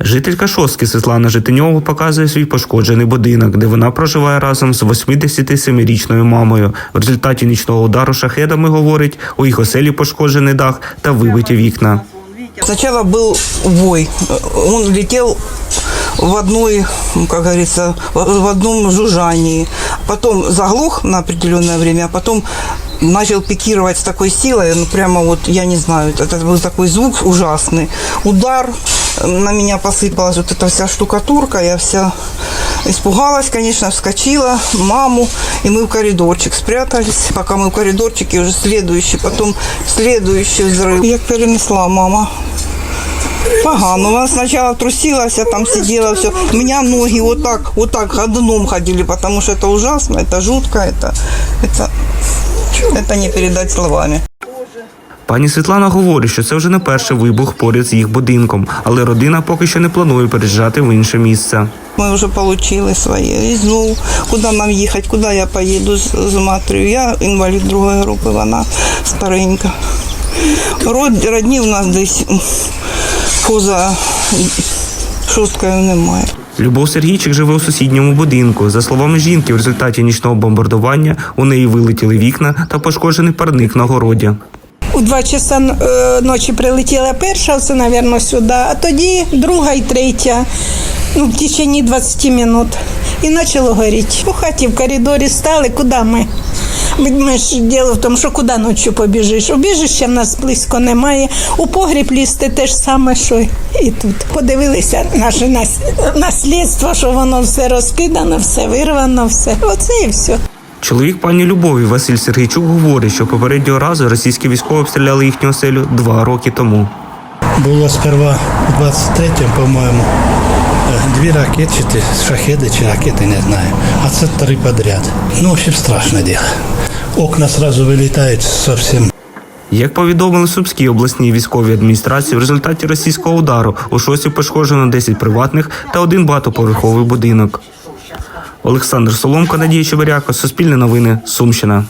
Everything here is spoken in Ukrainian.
Жителька шостки Світлана Житиньова показує свій пошкоджений будинок, де вона проживає разом з 87-річною мамою. В результаті нічного удару шахедами говорить, у їх оселі пошкоджений дах та вибиті вікна. Сначала был вой. Он летел в одной, ну, как говорится, в в одном жужжании. Потом заглох на определенное время, а потом начал пикировать с такой силой, ну прямо вот, я не знаю, это был такой звук ужасный. Удар, на меня посыпалась вот эта вся штукатурка, я вся испугалась, конечно, вскочила, маму, и мы в коридорчик спрятались. Пока мы в коридорчике, уже следующий, потом следующий взрыв. Як перенесла мама. Погано. Вона спочатку трусилася, там сидела, все. У меня ноги вот так, вот так ходуном ходили, потому что это ужасно, это жутко, это, это, это не передать словами. Пані Світлана говорить, що це вже не перший вибух поряд з їх будинком, але родина поки що не планує переїжджати в інше місце. Ми вже отримали своє. І знову, куди нам їхати, куди я поїду з, з матір'ю. Я інвалід другої групи, вона старенька. Род, родні в нас десь поза шосткою немає. Любов Сергійчик живе у сусідньому будинку. За словами жінки, в результаті нічного бомбардування у неї вилетіли вікна та пошкоджений парник на городі. У два часа е, ночі прилетіла перша, це, мабуть, сюди, а тоді друга і третя, ну, в течение 20 минут. І почало горіти. У хаті в коридорі стали, куди ми? Ми- ж діло в тому, що куди ночі побіжиш. Убіжища в нас близько немає. У погріб лізти те ж саме, що і тут. Подивилися наше наслідство, що воно все розкидано, все вирвано, все. Оце і все. Чоловік пані Любові Василь Сергійчук говорить, що попереднього разу російські військові обстріляли їхню оселю два роки тому. Було сперва у 23-му, по-моєму, е, дві ракети, чи шахеди, чи ракети, не знаю. А це три подряд. Ну, в общем, страшне діло. Окна сразу вилітають зовсім Як повідомили Сумській обласній військовій адміністрації, в результаті російського удару у шості пошкоджено 10 приватних та один багатоповерховий будинок. Олександр Соломко, Надія Чебиряко, Суспільне новини, Сумщина.